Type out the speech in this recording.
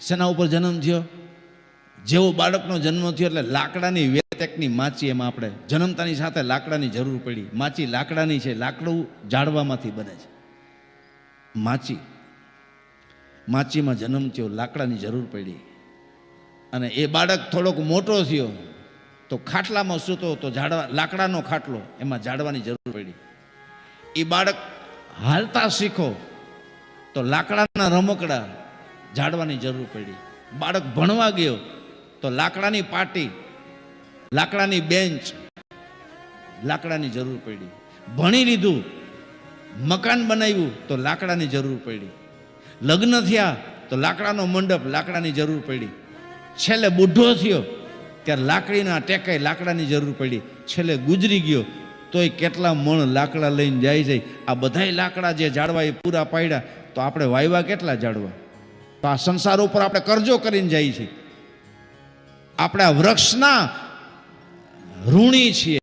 શેના ઉપર જન્મ થયો? જેવો બાળકનો જન્મ થયો એટલે લાકડાની વેતકની માચી એમાં આપણે જન્મતાની સાથે લાકડાની જરૂર પડી. માચી લાકડાની છે, લાકડું ઝાડવામાંથી બને છે. માચી. માચીમાં જન્મ થયો, લાકડાની જરૂર પડી. અને એ બાળક થોડોક મોટો થયો, તો ખાટલામાં સૂતો તો ઝાડવા, લાકડાનો ખાટલો એમાં ઝાડવાની જરૂર પડી. એ બાળક હાલતા શીખો, તો લાકડાના રમકડા ઝાડવાની જરૂર પડી. બાળક ભણવા ગયો તો લાકડાની પાટી, લાકડાની બેન્ચ, લાકડાની જરૂર પડી. ભણી લીધું, મકાન બનાવ્યું તો લાકડાની જરૂર પડી. લગ્ન થયા તો લાકડાનો મંડપ લાકડાની જરૂર પડી. છેલ્લે બુઢો થયો ત્યારે લાકડીના ટેકાઈ લાકડાની જરૂર પડી. છેલ્લે ગુજરી ગયો તોય કેટલા મણ લાકડા લઈને જાય જાય આ બધાય લાકડા જે ઝાડવા એ પૂરા પાડ્યા તો આપણે વાયવા કેટલા ઝાડવા તો આ સંસાર ઉપર આપણે કરજો કરીને જાય છે. આપણે વૃક્ષના ઋણી છીએ.